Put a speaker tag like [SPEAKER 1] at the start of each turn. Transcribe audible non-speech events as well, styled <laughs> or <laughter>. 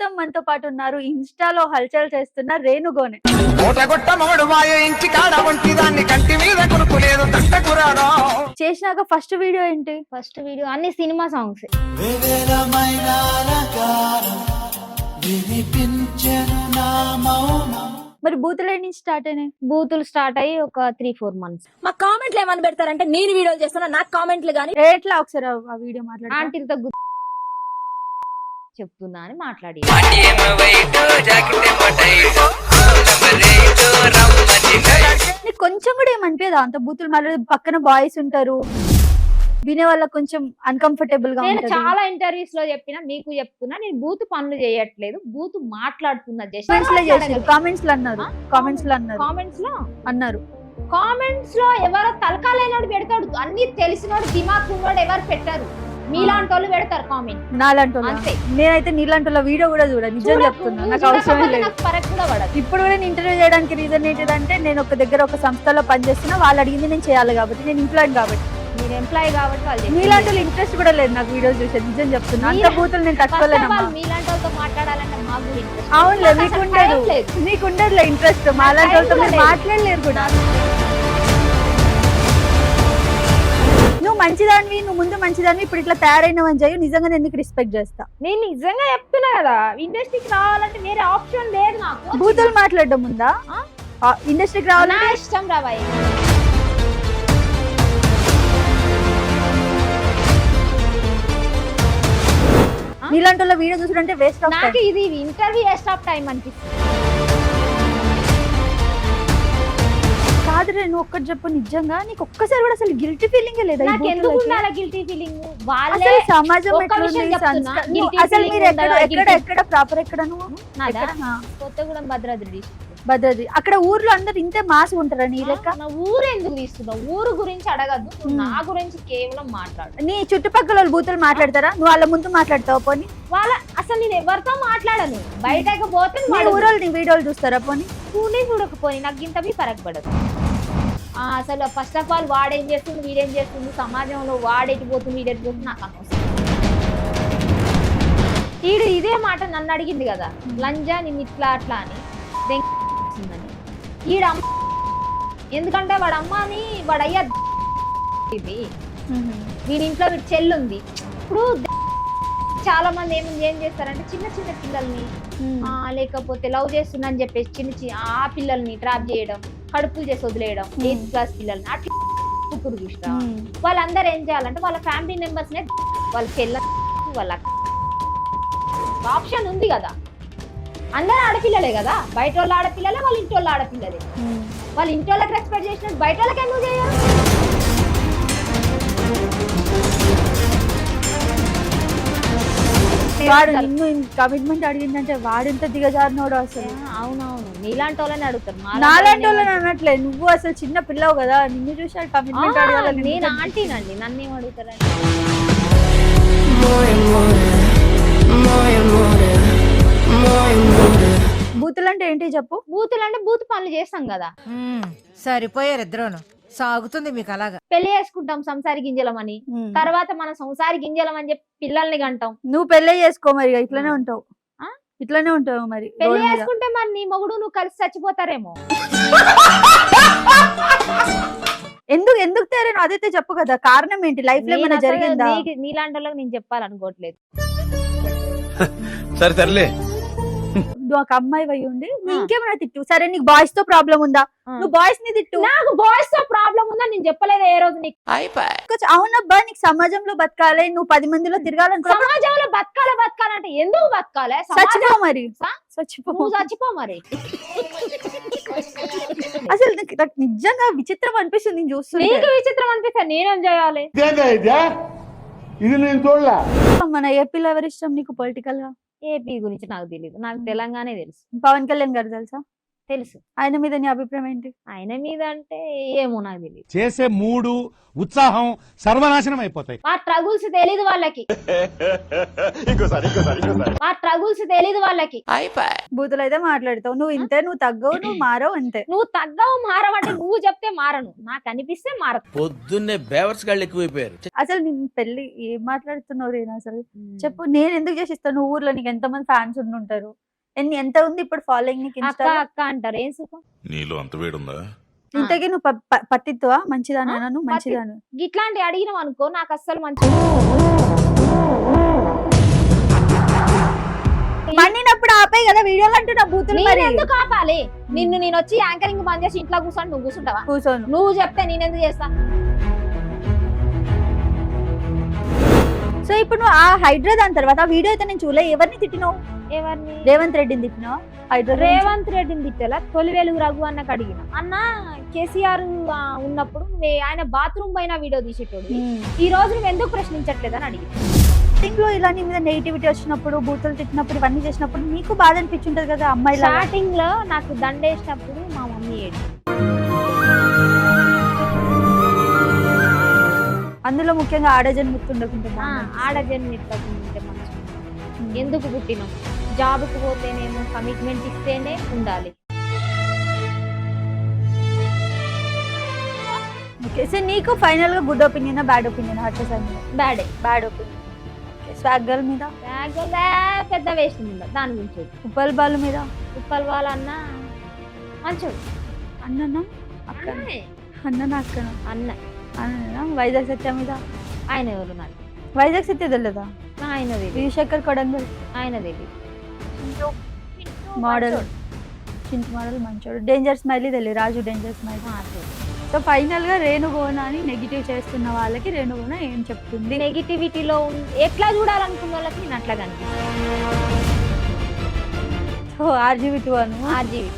[SPEAKER 1] ప్రస్తుతం మనతో పాటు ఉన్నారు. ఇన్స్టాలో హల్చల్ చేస్తున్న రేణుగోనే. చేసినాక ఫస్ట్ వీడియో ఏంటి?
[SPEAKER 2] ఫస్ట్ వీడియో అన్ని సినిమా సాంగ్స్.
[SPEAKER 1] మరి బూతులే నుంచి స్టార్ట్ అయినాయి?
[SPEAKER 2] బూతులు స్టార్ట్ అయ్యి ఒక త్రీ ఫోర్ మంత్స్.
[SPEAKER 3] మా కామెంట్లు ఏమని పెడతారంటే నేను వీడియోలు చేస్తున్నా నాకు కామెంట్లు గానీ.
[SPEAKER 1] ఎట్లా ఒకసారి ఆ- వీడియో మాట్లాడు
[SPEAKER 2] ఆంటీలతో చెప్తున్నా అని మాట్లాడి
[SPEAKER 1] కొంచెం కూడా ఏమనిపించదా అంత బూతులు మాట్లాడే పక్కన బాయ్స్ ఉంటారు. వినే వాళ్ళకి కొంచెం అన్కంఫర్టబుల్గా
[SPEAKER 2] నేను చాలా ఇంటర్వ్యూస్లో చెప్పిన మీకు చెప్తున్నా నేను బూత్ పనులు చేయట్లేదు. బూత్ మాట్లాడుతున్నా
[SPEAKER 1] కామెంట్స్లో చేసారు కామెంట్స్లో అన్నారు. కామెంట్స్లో అన్నారు.
[SPEAKER 2] కామెంట్స్లో?
[SPEAKER 1] అన్నారు.
[SPEAKER 2] కామెంట్స్లో ఎవరో తలకాలేనాడు పెడతాడు. అన్ని తెలిసినోడు దిమాగ్ ఉన్నోడు ఎవరు పెట్టారు. మీలాంటి వాళ్ళు పెడతారు కామెంట్
[SPEAKER 1] నాలాంటి వాళ్ళ. నేనైతే నీలాంటి వాళ్ళ వీడియో కూడా చూడ నిజం చెప్తున్నా. నాకు అవసరం లేదు. ఇప్పుడు కూడా నేను ఇంటర్వ్యూ చేయడానికి రీజన్ ఏంటిదంటే నేను ఒక దగ్గర ఒక సంస్థలో పనిచేస్తున్నా వాళ్ళు అడిగింది నేను చేయాలి కాబట్టి నేను ఇంప్లాయిడ్ కాబట్టి.
[SPEAKER 2] మీరు ఎంప్లాయ్ కాబట్టి వాళ్ళు చెప్పింది.
[SPEAKER 1] మీలాంటి వాళ్ళు ఇంట్రెస్ట్ కూడా లేదు నాకు వీడియోస్ చూసే నిజం చెప్తున్నా. అంత బూతులు నేను
[SPEAKER 2] all, మీలాంటి వాళ్ళతో మాట్లాడాలంటే.
[SPEAKER 1] అవునులే మీకు ఉండదు. మీకు ఉండదులే ఇంట్రెస్ట్ మాలాంటి వాళ్ళతో మీరు. మాట్లాడలేరు కూడా. నువ్వు మంచిదానివి నువ్వు ముందు మంచిదానివి ఇప్పుడు ఇట్లా తయారైనవని చెప్పి నిజంగా నేను నీకు రెస్పెక్ట్ చేస్తా?
[SPEAKER 2] నేను నిజంగా చెప్తున్నా కదా ఇండస్ట్రీకి రావాలంటే వేరే ఆప్షన్ లేదు నాకు.
[SPEAKER 1] బూతులు మాట్లాడడం ఉందా? ఇండస్ట్రీకి
[SPEAKER 2] నా
[SPEAKER 1] రావాలంటే
[SPEAKER 2] ఇష్టం రావాయి
[SPEAKER 1] నీలాంటి వాళ్ళ వీడియో చూసుకుంటే వేస్ట్ ఆఫ్
[SPEAKER 2] నాకు ఇది ఇంటర్వ్యూ వేస్ట్ ఆఫ్ టైం అనిపిస్తుంది.
[SPEAKER 1] కాదు రే, నువ్వు ఒక్కటి చెప్పు నిజంగా నీకు ఒక్కసారి కూడా అసలు గిల్టీ ఫీలింగ్ లేదా
[SPEAKER 2] నాకు ఎందుకు? ఉండాలి గిల్టీ ఫీలింగ్ వాళ్ళే
[SPEAKER 1] అసలు సమాజం
[SPEAKER 2] ఒక్క
[SPEAKER 1] ఎట్లుంది
[SPEAKER 2] విషయం చెప్తున్నా,
[SPEAKER 1] సంస్కారం- నువ్వు
[SPEAKER 2] guilty
[SPEAKER 1] అసలు
[SPEAKER 2] feeling
[SPEAKER 1] మీరు ఎక్కడ
[SPEAKER 2] ఉండాలా,
[SPEAKER 1] ఎక్కడ
[SPEAKER 2] guilty-
[SPEAKER 1] ఎక్కడ ప్రాపర్ ఎక్కడ నువ్వు?
[SPEAKER 2] నాదా?
[SPEAKER 1] ఎక్కడ? ఆ,
[SPEAKER 2] కొత్తగూడెం భద్రాద్రి.
[SPEAKER 1] భద్రాద్రి. అక్కడ ఊర్లో అందరు ఇంతే మాస్ ఉంటారా నీ లెక్క?
[SPEAKER 2] నా ఊరు ఎందుకు తీస్తున్నావు? ఊరు గురించి అడగద్దు నువ్వు. నా గురించి కేవలం మాట్లాడు.
[SPEAKER 1] నీ చుట్టుపక్కల వాళ్ళు బూతులు మాట్లాడతారా? నువ్వు వాళ్ళ ముందు మాట్లాడతావు పోనీ?
[SPEAKER 2] వాళ్ళ అసలు నేను ఎవరితో మాట్లాడను? బయటకు పోతే
[SPEAKER 1] నీ
[SPEAKER 2] వాడు
[SPEAKER 1] ఊరోళ్ళు నీ వీడియోలు చూస్తారా పోనీ?
[SPEAKER 2] చూడే చూడకపోయి నాకు ఇంత పడదు ఆ, అసలు ఫస్ట్ ఆఫ్ ఆల్ వాడేం చేస్తుంది? వీడేం చేస్తుంది? సమాజంలో వాడేటి పోతుంది వీడేటి పోతుంది నాకు అనవసరం ఈడు ఇదే మాట నన్ను అడిగింది కదా. లంజా నిన్ను ఇట్లా అట్లా అని. దెంగేసిందని. ఈడ అమ్మ ఎందుకంటే వాడు అమ్మని వాడు అయ్యా ఇది. వీడి ఇంట్లో వీడి చెల్లి ఉంది ఇప్పుడు చాలా మంది ఏముంది ఏం చేస్తారంటే చిన్న చిన్న పిల్లల్ని లేకపోతే లవ్ చేస్తున్నా అని చెప్పేసి చిన్న చిన్న ఆ పిల్లల్ని ట్రాప్ చేయడం. కడుపులు చేసి వదిలేయడం. ఎయిత్ క్లాస్ పిల్లల్ని అట్లా చూసిన. వాళ్ళందరూ ఏం చేయాలంటే వాళ్ళ ఫ్యామిలీ మెంబర్స్ నే వాళ్ళ చెల్ల వాళ్ళ ఆప్షన్ ఉంది కదా. అందరూ ఆడపిల్లలే కదా. బయట వాళ్ళు ఆడపిల్లలే వాళ్ళ ఇంటి వాళ్ళు ఆడపిల్లలే. వాళ్ళ ఇంటి వాళ్ళకి రెస్పెక్ట్ చేసినట్టు బయట వాళ్ళకి ఎందుకు చేయరు?
[SPEAKER 1] వాడు నిన్ను కమిట్మెంట్ అడిగిందంటే వాడెంత దిగజారినోడు అసలు.
[SPEAKER 2] అవునవును. నీలాంటి వాళ్ళని అడుగుతారు.
[SPEAKER 1] నాలాంటి
[SPEAKER 2] వాళ్ళని
[SPEAKER 1] అనట్లే. నువ్వు అసలు చిన్న పిల్లవు కదా. నిన్ను చూసి కమిట్మెంట్
[SPEAKER 2] ఆ,
[SPEAKER 1] అడగాలని
[SPEAKER 2] నేను ఆంటీనండి. నన్ను ఏం అడుగుతారండి?
[SPEAKER 1] బూతులు అంటే ఏంటి చెప్పు?
[SPEAKER 2] బూతులు అంటే బూతు పనులు చేస్తాం కదా.
[SPEAKER 4] సరిపోయారు ఇద్దరును. సాగుతుంది మీకు అలాగా?
[SPEAKER 2] పెళ్ళి చేసుకుంటాం సంసారి గింజలమని. తర్వాత మన సంసారి గింజలమని చెప్పి పిల్లల్ని కంటాం.
[SPEAKER 1] నువ్వు పెళ్ళే చేసుకో మరి ఇట్లానే ఉంటావు.
[SPEAKER 2] ఆ?
[SPEAKER 1] ఇట్లానే ఉంటావు మరి పెళ్ళి.
[SPEAKER 2] చేసుకుంటే మరి నీ మొగుడు నువ్వు కలిసి చచ్చిపోతారేమో.
[SPEAKER 1] ఎందుకు ఎందుకు తయారైన అదైతే చెప్పు కదా కారణం ఏంటి?
[SPEAKER 2] లైఫ్లో
[SPEAKER 1] ఏమైనా జరిగిందా?
[SPEAKER 2] నీలాంటి వాళ్ళకి నేను చెప్పాలనుకోవట్లేదు.
[SPEAKER 5] సరే సర్లే.
[SPEAKER 1] నువ్వు ఒక అమ్మాయి అయి ఉండి నువ్వు. ఇంకేమైనా తిట్టు. సరే నీకు బాయ్స్తో ప్రాబ్లం ఉందా. నువ్వు బాయ్స్ని తిట్టు.
[SPEAKER 2] నాకు బాయ్స్తో ప్రాబ్లం ఉందా? నేను చెప్పలేదు ఏ రోజు నీకు.
[SPEAKER 1] అవునబ్బా నీకు సమాజంలో బతకాలి నువ్వు పది మందిలో తిరగాలనుకో
[SPEAKER 2] సమాజంలో బతకాలి బతకాలంటే ఎందుకు బతకాలి?
[SPEAKER 1] చచ్చిపో మరి? చచ్చిపో.
[SPEAKER 2] నువ్వు చచ్చిపో మరి.
[SPEAKER 1] అసలు నాకు నిజంగా విచిత్రం అనిపిస్తుంది నేను చూస్తుంటే.
[SPEAKER 2] నీకు విచిత్రం అనిపిస్తే నేనేం చేయాలి?
[SPEAKER 5] ఇది? నేను చూడలే.
[SPEAKER 1] మన ఏపీలో ఎవరి ఇష్టం నీకు పొలిటికల్గా?
[SPEAKER 2] ఏపీ గురించి నాకు తెలియదు నాకు తెలంగాణ తెలుసు.
[SPEAKER 1] పవన్ కళ్యాణ్ గారు తెలుసా?
[SPEAKER 2] తెలుసు.
[SPEAKER 1] ఆయన మీద నీ అభిప్రాయం ఏంటి?
[SPEAKER 2] ఆయన మీద అంటే ఏమో నాకు తెలియదు
[SPEAKER 6] చేసే మూడు ఉత్సాహం సర్వనాశనం అయిపోతాయి.
[SPEAKER 2] మా ట్రగుల్స్ తెలీదు వాళ్ళకి. మా ట్రగుల్స్ తెలీదు వాళ్ళకి.
[SPEAKER 1] బూతులు అయితే మాట్లాడతావు. నువ్వు ఇంతే నువ్వు తగ్గవు నువ్వు మారవు అంతే.
[SPEAKER 2] నువ్వు తగ్గవు మారవంటే నువ్వు చెప్తే మారను. నాకు అనిపిస్తే మారదు
[SPEAKER 7] పొద్దున్నే బేవర్స్ గాళ్ళు ఎక్కువైపోయారు.
[SPEAKER 1] అసలు నేను పెళ్ళి ఏం మాట్లాడుతున్నావు రేనా అసలు? చెప్పు నేను ఎందుకు చేసి ఇస్తాను? నువ్వు ఊర్లో నీకు ఎంత మంది ఫ్యాన్స్ ఉండుంటారు? ఎంత ఉంది ఇప్పుడు ఫాలోయింగ్ నీకు
[SPEAKER 2] అక్క
[SPEAKER 1] ఇన్స్టా
[SPEAKER 2] అక్క అంటారు. ఏం సుఖం?
[SPEAKER 8] నీలో అంత వేడుందా?
[SPEAKER 1] ఇంతకీ నువ్వు ప- ప- పత్తిత్తువా మంచిదానా నువ్వు
[SPEAKER 2] పత్తి-
[SPEAKER 1] మంచిదాను
[SPEAKER 2] ఇట్లాంటి అడిగినాం అనుకో నాకు అస్సలు మంచి <laughs>
[SPEAKER 1] మండినప్పుడు ఆపే కదా వీడియోలు అంటున్నా బూతులు మరి.
[SPEAKER 2] నేను ఎందుకు ఆపాలి? నిన్ను నేను వచ్చి యాంకరింగ్ బంద్ చేసి ఇంట్లో కూర్చొని నువ్వు కూర్చుంటావా?
[SPEAKER 1] కూర్చోను.
[SPEAKER 2] నువ్వు చెప్తే నేను ఎందుకు చేస్తా?
[SPEAKER 1] సో ఇప్పుడు నువ్వు ఆ హైడ్రా దాని తర్వాత ఆ వీడియో అయితే నేను చూడలే. ఎవరిని తిట్టినావు?
[SPEAKER 2] ఎవరిని?
[SPEAKER 1] రేవంత్ రెడ్డిని తిట్టినావు? హైడ్రా గురించి?
[SPEAKER 2] రేవంత్ రెడ్డిని తిట్టేలా? తొలి వెలుగు రఘు అన్నకు అడిగిన. అన్న కేసీఆర్ ఆ, ఉన్నప్పుడు నువ్వు ఆయన బాత్రూమ్ పైన వీడియో తీసేటోడు.
[SPEAKER 1] ఉమ్.
[SPEAKER 2] ఈ రోజు నువ్వు ఎందుకు ప్రశ్నించట్లేదని అడిగిన.
[SPEAKER 1] స్టార్టింగ్లో ఇలా నీ మీద నెగిటివిటీ వచ్చినప్పుడు బూతులు తిట్టినప్పుడు ఇవన్నీ చేసినప్పుడు నీకు బాధ అనిపించుంటది కదా అమ్మాయి
[SPEAKER 2] స్టార్టింగ్లో నాకు దండేసినప్పుడు మా మమ్మీ ఏడు
[SPEAKER 1] అందులో ముఖ్యంగా ఆడజన్ గుర్తుండకుండా
[SPEAKER 2] ఆడజన్మ ఇట్లా ఉంటే మంచిగా? ఎందుకు పుట్టినాం జాబ్కి పోతేనేమో కమిట్మెంట్ ఇస్తేనే ఉండాలి.
[SPEAKER 1] ఓకే సో నీకు ఫైనల్గా good opinion bad opinion sir మీద
[SPEAKER 2] బ్యాడే
[SPEAKER 1] బ్యాడ్ ఒపీనియన్ స్వాగ్ గర్ల్ మీద?
[SPEAKER 2] బ్యాగులే పెద్ద వేస్ట్ ఉందా దాని గురించి.
[SPEAKER 1] ఉప్పల్ బాల్ మీద?
[SPEAKER 2] ఉప్పల్ వాళ్ళన్న మంచోడు.
[SPEAKER 1] అన్ననా? అక్క.
[SPEAKER 2] అన్నే.
[SPEAKER 1] అక్కన?
[SPEAKER 2] అన్న.
[SPEAKER 1] అన్ననా వైజాగ్ సత్య మీద?
[SPEAKER 2] ఆయన ఎవరు నాకు?
[SPEAKER 1] వైజాగ్ సత్య తెలియదా
[SPEAKER 2] ఆయన
[SPEAKER 1] విశేఖర్ కొడంగల్?
[SPEAKER 2] ఆయన తెలియదు
[SPEAKER 1] మోడల్. చింటి మోడల్ మంచోడు. డేంజర్ స్మైలీ తెలియదు రాజు డేంజర్ స్మైలీ. సో ఫైనల్గా రేణుగోన అని నెగిటివ్ చేస్తున్న వాళ్ళకి రేణుగోన ఏం చెప్తుంది?
[SPEAKER 2] నెగిటివిటీలో ఎట్లా చూడాలనుకున్న వాళ్ళకి నేను అట్లా కనిపిస్తాను
[SPEAKER 1] so RGV to Anu
[SPEAKER 2] RGV